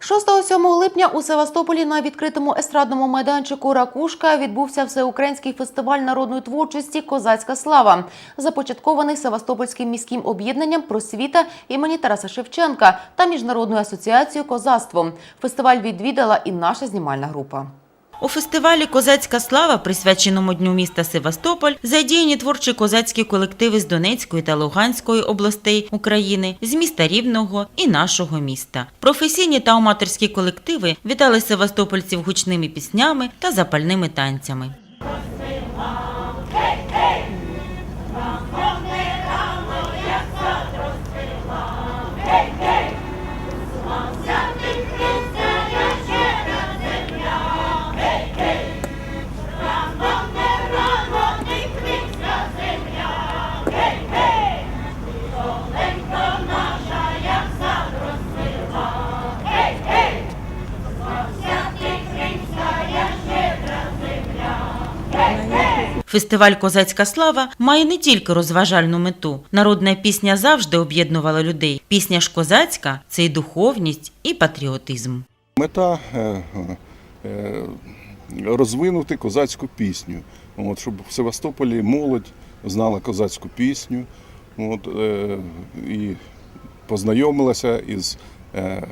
6-7 липня у Севастополі на відкритому естрадному майданчику Ракушка відбувся всеукраїнський фестиваль народної творчості Козацька слава, започаткований Севастопольським міським об'єднанням просвіта імені Тараса Шевченка та міжнародною асоціацією Козацтво. Фестиваль відвідала і наша знімальна група. У фестивалі Козацька слава, присвяченому дню міста Севастополь, задіяні творчі козацькі колективи з Донецької та Луганської областей України, з міста Рівного і нашого міста. Професійні та аматорські колективи вітали севастопольців гучними піснями та запальними танцями. Фестиваль Козацька слава має не тільки розважальну мету. Народна пісня завжди об'єднувала людей. Пісня ж козацька це і духовність, і патріотизм. Мета е, е, розвинути козацьку пісню, от, щоб в Севастополі молодь знала козацьку пісню от, е, і познайомилася із е,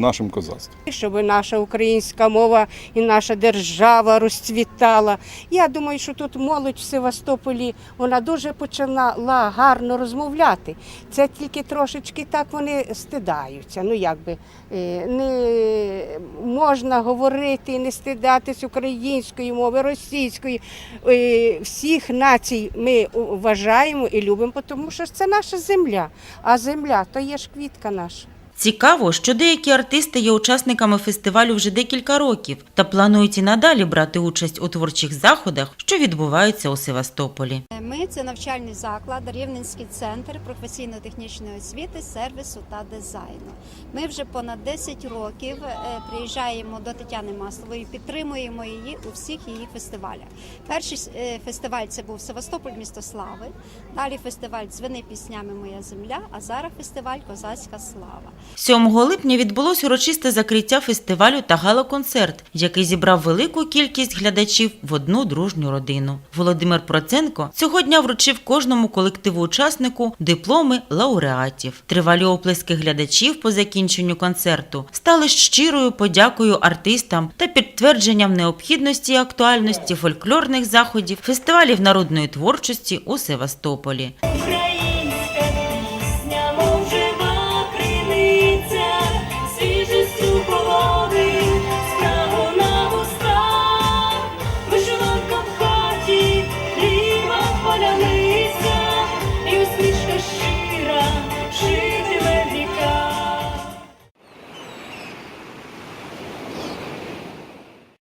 нашим козацтвом. щоб наша українська мова і наша держава розцвітала. Я думаю, що тут молодь в Севастополі вона дуже почала гарно розмовляти. Це тільки трошечки так вони стидаються. Ну якби е, не можна говорити, і не стидатись української мови, російської. Е, Всіх націй ми вважаємо і любимо, тому що це наша земля. А земля то є ж квітка наша. Цікаво, що деякі артисти є учасниками фестивалю вже декілька років та планують і надалі брати участь у творчих заходах, що відбуваються у Севастополі. Ми це навчальний заклад, Рівненський центр професійно-технічної освіти, сервісу та дизайну. Ми вже понад 10 років е, приїжджаємо до Тетяни Маслової, підтримуємо її у всіх її фестивалях. Перший е, фестиваль це був Севастополь, місто слави. Далі фестиваль Дзвени піснями Моя земля. А зараз фестиваль Козацька слава. 7 липня відбулось урочисте закриття фестивалю та гала-концерт, який зібрав велику кількість глядачів в одну дружню родину. Володимир Проценко цього дня вручив кожному колективу учаснику дипломи лауреатів. Тривалі оплески глядачів по закінченню концерту стали щирою подякою артистам та підтвердженням необхідності і актуальності фольклорних заходів фестивалів народної творчості у Севастополі.